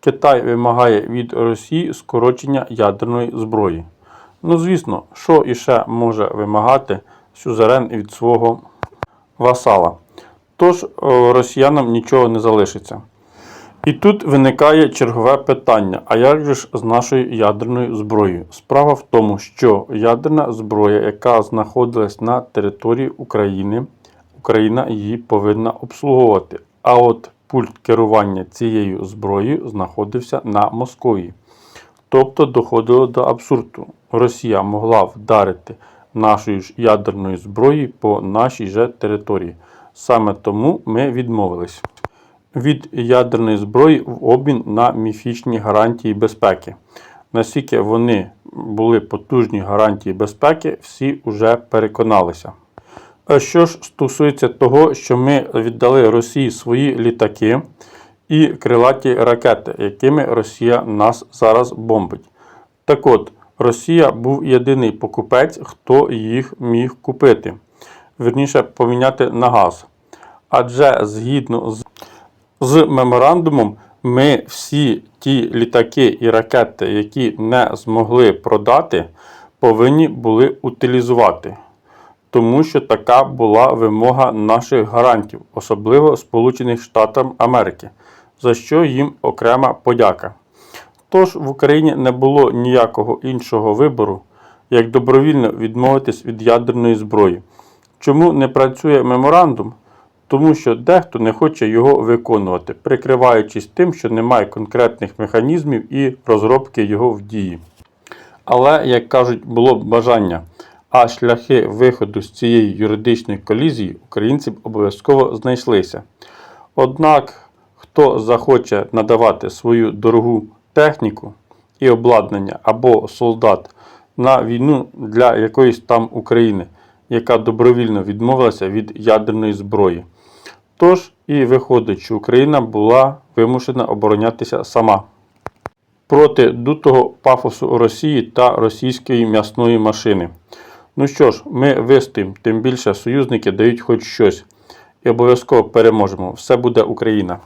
Китай вимагає від Росії скорочення ядерної зброї. Ну, звісно, що іще може вимагати сюзерен від свого васала. Тож росіянам нічого не залишиться. І тут виникає чергове питання: а як же ж з нашою ядерною зброєю? Справа в тому, що ядерна зброя, яка знаходилась на території України, Україна її повинна обслуговувати. А от пульт керування цією зброєю знаходився на Московії. Тобто доходило до абсурду. Росія могла вдарити нашою ж ядерною зброєю по нашій же території. Саме тому ми відмовились від ядерної зброї в обмін на міфічні гарантії безпеки. Наскільки вони були потужні гарантії безпеки, всі вже переконалися. Що ж стосується того, що ми віддали Росії свої літаки і крилаті ракети, якими Росія нас зараз бомбить. Так от, Росія був єдиний покупець, хто їх міг купити, вірніше поміняти на газ. Адже згідно з з меморандумом ми всі ті літаки і ракети, які не змогли продати, повинні були утилізувати. Тому що така була вимога наших гарантів, особливо Сполучених Штатів Америки, за що їм окрема подяка. Тож в Україні не було ніякого іншого вибору, як добровільно відмовитись від ядерної зброї. Чому не працює меморандум? Тому що дехто не хоче його виконувати, прикриваючись тим, що немає конкретних механізмів і розробки його в дії. Але, як кажуть, було б бажання, а шляхи виходу з цієї юридичної колізії українців обов'язково знайшлися. Однак, хто захоче надавати свою дорогу техніку і обладнання або солдат на війну для якоїсь там України, яка добровільно відмовилася від ядерної зброї. Тож і виходить, що Україна була вимушена оборонятися сама проти дутого пафосу Росії та російської м'ясної машини. Ну що ж, ми вистоїмо, тим більше союзники дають хоч щось. І обов'язково переможемо. Все буде Україна!